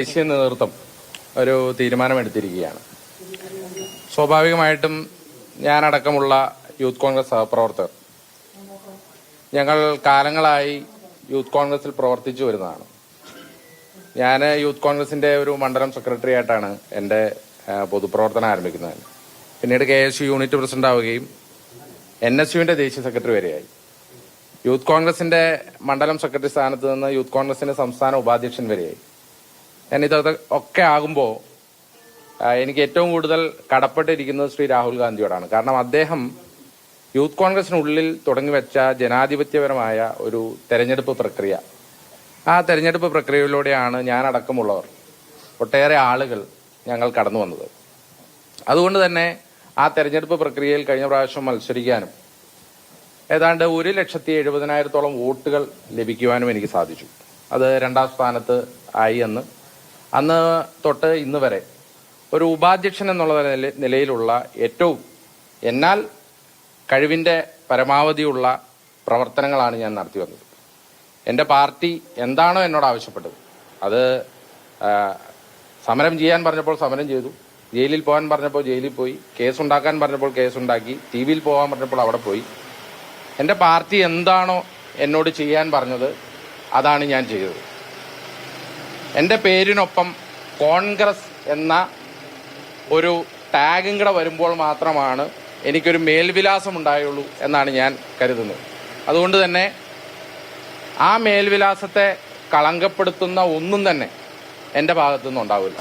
ദേശീയ നേതൃത്വം ഒരു തീരുമാനമെടുത്തിരിക്കുകയാണ്. സ്വാഭാവികമായിട്ടും ഞാനടക്കമുള്ള യൂത്ത് കോൺഗ്രസ് സഹപ്രവർത്തകർ ഞങ്ങൾ കാലങ്ങളായി യൂത്ത് കോൺഗ്രസിൽ പ്രവർത്തിച്ചു വരുന്നതാണ്. ഞാൻ യൂത്ത് കോൺഗ്രസിന്റെ ഒരു മണ്ഡലം സെക്രട്ടറി ആയിട്ടാണ് എന്റെ പൊതുപ്രവർത്തനം ആരംഭിക്കുന്നത്. പിന്നീട് K S U unit president ആവുകയും എൻ എസ് യുവിന്റെ ദേശീയ സെക്രട്ടറി വരെയായി. യൂത്ത് കോൺഗ്രസിന്റെ മണ്ഡലം സെക്രട്ടറി സ്ഥാനത്ത് നിന്ന് യൂത്ത് കോൺഗ്രസിന്റെ സംസ്ഥാന ഉപാധ്യക്ഷൻ വരെയായി. ഞാൻ ഒക്കെ ആകുമ്പോൾ എനിക്ക് ഏറ്റവും കൂടുതൽ കടപ്പെട്ടിരിക്കുന്നത് ശ്രീ രാഹുൽ ഗാന്ധിയോടാണ്. കാരണം അദ്ദേഹം യൂത്ത് കോൺഗ്രസിനുള്ളിൽ തുടങ്ങി വെച്ച ജനാധിപത്യപരമായ ഒരു തെരഞ്ഞെടുപ്പ് പ്രക്രിയ. ആ തെരഞ്ഞെടുപ്പ് പ്രക്രിയയിലൂടെയാണ് ഞാനടക്കമുള്ളവർ ഒട്ടേറെ ആളുകൾ ഞങ്ങൾ കടന്നു വന്നത്. അതുകൊണ്ട് തന്നെ ആ തെരഞ്ഞെടുപ്പ് പ്രക്രിയയിൽ കഴിഞ്ഞ പ്രാവശ്യം മത്സരിക്കാനും ഏതാണ്ട് ഒരു ലക്ഷത്തി എഴുപതിനായിരത്തോളം വോട്ടുകൾ ലഭിക്കുവാനും എനിക്ക് സാധിച്ചു. അത് രണ്ടാം സ്ഥാനത്ത് ആയി എന്ന് അന്ന് തൊട്ട് ഇന്ന് വരെ ഒരു ഉപാധ്യക്ഷൻ എന്നുള്ള നിലയിലുള്ള ഏറ്റവും എന്നാൽ കഴിവിന്റെ പരമാവധിയുള്ള പ്രവർത്തനങ്ങളാണ് ഞാൻ നടത്തി വന്നത്. എന്റെ പാർട്ടി എന്താണോ എന്നോട് ആവശ്യപ്പെട്ടത്. അത് സമരം ചെയ്യാൻ പറഞ്ഞപ്പോൾ സമരം ചെയ്തു. ജയിലിൽ പോകാൻ പറഞ്ഞപ്പോൾ ജയിലിൽ പോയി. കേസ് ഉണ്ടാക്കാൻ പറഞ്ഞപ്പോൾ കേസ് ഉണ്ടാക്കി ടി വിയിൽ പോകാൻ പറഞ്ഞപ്പോൾ അവിടെ പോയി. എന്റെ പാർട്ടി എന്താണോ എന്നോട് ചെയ്യാൻ പറഞ്ഞത് അതാണ് ഞാൻ ചെയ്തത്. എന്റെ പേരിനൊപ്പം കോൺഗ്രസ് എന്ന ഒരു ടാഗും കൂടെ വരുമ്പോൾ മാത്രമാണ് എനിക്കൊരു മേൽവിലാസം ഉണ്ടായുള്ളൂ എന്നാണ് ഞാൻ കരുതുന്നത്. അതുകൊണ്ട് തന്നെ ആ മേൽവിലാസത്തെ കളങ്കപ്പെടുത്തുന്ന ഒന്നും തന്നെ എന്റെ ഭാഗത്തുനിന്ന് ഉണ്ടാവില്ല.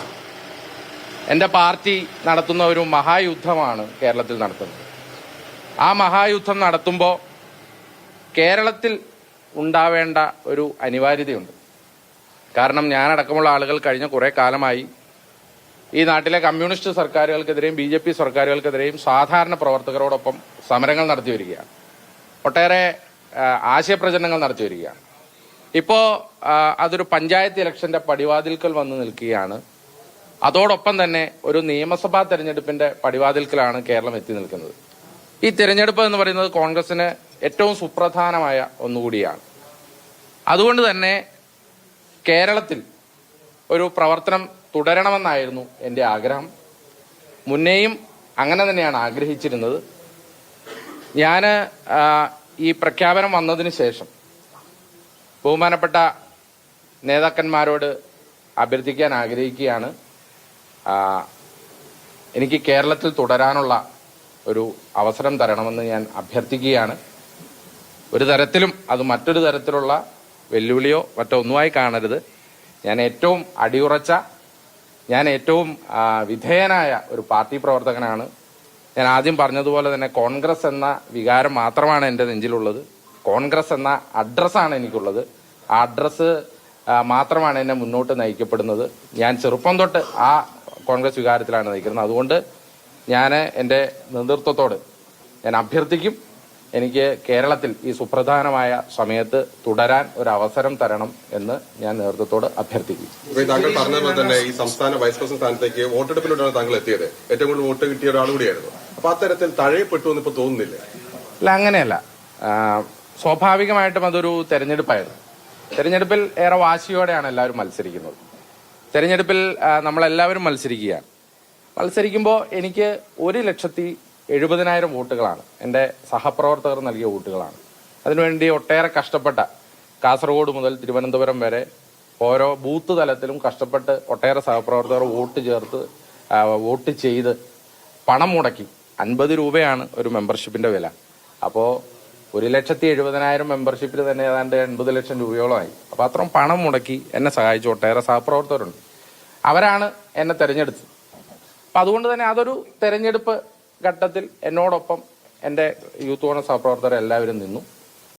എന്റെ പാർട്ടി നടത്തുന്ന ഒരു മഹായുദ്ധമാണ് കേരളത്തിൽ നടത്തുന്നത്. ആ മഹായുദ്ധം നടത്തുമ്പോൾ കേരളത്തിൽ ഉണ്ടാവേണ്ട ഒരു അനിവാര്യതയുണ്ട്. കാരണം ഞാനടക്കമുള്ള ആളുകൾ കഴിഞ്ഞ കുറേ കാലമായി ഈ നാട്ടിലെ കമ്മ്യൂണിസ്റ്റ് സർക്കാരുകൾക്കെതിരെയും ബി ജെ പി സർക്കാരുകൾക്കെതിരെയും സാധാരണ പ്രവർത്തകരോടൊപ്പം സമരങ്ങൾ നടത്തി വരികയാണ്. ഒട്ടേറെ ആശയപ്രചരണങ്ങൾ നടത്തി വരികയാണ്. ഇപ്പോ അതൊരു പഞ്ചായത്ത് ഇലക്ഷന്റെ പടിവാതിൽക്കൽ വന്ന് നിൽക്കുകയാണ്. അതോടൊപ്പം തന്നെ ഒരു നിയമസഭാ തെരഞ്ഞെടുപ്പിന്റെ പടിവാതിൽക്കലാണ് കേരളം എത്തി നിൽക്കുന്നത്. ഈ തിരഞ്ഞെടുപ്പ് എന്ന് പറയുന്നത് കോൺഗ്രസിന് ഏറ്റവും സുപ്രധാനമായ ഒന്നുകൂടിയാണ്. അതുകൊണ്ട് തന്നെ കേരളത്തിൽ ഒരു പ്രവർത്തനം തുടരണമെന്നായിരുന്നു എന്റെ ആഗ്രഹം. മുന്നേയും അങ്ങനെ തന്നെയാണ് ആഗ്രഹിച്ചിരുന്നത്. ഞാൻ ഈ പ്രഖ്യാപനം വന്നതിന് ശേഷം ബഹുമാനപ്പെട്ട നേതാക്കന്മാരോട് അഭ്യർത്ഥിക്കാൻ ആഗ്രഹിക്കുകയാണ്. എനിക്ക് കേരളത്തിൽ തുടരാനുള്ള ഒരു അവസരം തരണമെന്ന് ഞാൻ അഭ്യർത്ഥിക്കുകയാണ്. ഒരു തരത്തിലും അത് മറ്റൊരു തരത്തിലുള്ള വെല്ലുവിളിയോ മറ്റോ ഒന്നുമായി കാണരുത്. ഞാൻ ഏറ്റവും അടിയുറച്ച ഞാൻ ഏറ്റവും വിധേയനായ ഒരു പാർട്ടി പ്രവർത്തകനാണ്. ഞാൻ ആദ്യം പറഞ്ഞതുപോലെ തന്നെ കോൺഗ്രസ് എന്ന വികാരം മാത്രമാണ് എന്റെ നെഞ്ചിലുള്ളത്. കോൺഗ്രസ് എന്ന അഡ്രസ്സാണ് എനിക്കുള്ളത്. ആ അഡ്രസ്സ് മാത്രമാണ് എന്നെ മുന്നോട്ട് നയിക്കപ്പെടുന്നത്. ഞാൻ ചെറുപ്പം തൊട്ട് ആ കോൺഗ്രസ് വികാരത്തിലാണ് നയിക്കുന്നത്. അതുകൊണ്ട് ഞാൻ എന്റെ നേതൃത്വത്തോട് ഞാൻ അഭ്യർത്ഥിക്കും. എനിക്ക് കേരളത്തിൽ ഈ സുപ്രധാനമായ സമയത്ത് തുടരാൻ ഒരു അവസരം തരണം എന്ന് ഞാൻ നേതൃത്വത്തോട് അഭ്യർത്ഥിക്കും താങ്കൾ പറഞ്ഞതുപോലെ തന്നെ ഈ സംസ്ഥാന വൈസ് പ്രസിഡന്റ് സ്ഥാനത്തേക്ക് വോട്ടെടുപ്പിലൂടെയാണ് താങ്കൾ എത്തിയത്. ഏറ്റവും കൂടുതൽ വോട്ട് കിട്ടിയ ഒരാൾ കൂടിയായിരുന്നു. അപ്പൊ അത്തരത്തിൽ തഴയപ്പെട്ടു എന്ന് ഇപ്പൊ തോന്നുന്നില്ലേ. അല്ല അങ്ങനെയല്ല. സ്വാഭാവികമായിട്ടും അതൊരു തെരഞ്ഞെടുപ്പായിരുന്നു. തെരഞ്ഞെടുപ്പിൽ ഏറെ വാശിയോടെയാണ് എല്ലാവരും മത്സരിക്കുന്നത്. തെരഞ്ഞെടുപ്പിൽ നമ്മളെല്ലാവരും മത്സരിക്കുകയാണ്. മത്സരിക്കുമ്പോൾ എനിക്ക് ഒരു ലക്ഷത്തി എഴുപതിനായിരം വോട്ടുകളാണ്. എന്റെ സഹപ്രവർത്തകർ നൽകിയ വോട്ടുകളാണ്. അതിനുവേണ്ടി ഒട്ടേറെ കഷ്ടപ്പെട്ട കാസർഗോഡ് മുതൽ തിരുവനന്തപുരം വരെ ഓരോ ബൂത്ത് തലത്തിലും കഷ്ടപ്പെട്ട് ഒട്ടേറെ സഹപ്രവർത്തകർ വോട്ട് ചേർത്ത് വോട്ട് ചെയ്ത് പണം മുടക്കി. അൻപത് രൂപയാണ് ഒരു മെമ്പർഷിപ്പിന്റെ വില. അപ്പോൾ ഒരു ലക്ഷത്തി എഴുപതിനായിരം മെമ്പർഷിപ്പിൽ തന്നെ ഏതാണ്ട് എൺപത് ലക്ഷം രൂപയോളമായി. അപ്പോൾ അത്രയും പണം മുടക്കി എന്നെ സഹായിച്ച ഒട്ടേറെ സഹപ്രവർത്തകരുണ്ട്. അവരാണ് എന്നെ തിരഞ്ഞെടുത്തത്. അപ്പം അതുകൊണ്ട് തന്നെ അതൊരു തെരഞ്ഞെടുപ്പ് ഘട്ടത്തിൽ എന്നോടൊപ്പം എന്റെ യൂത്ത് കോൺഗ്രസ് സഹപ്രവർത്തകർ എല്ലാവരും നിന്നു.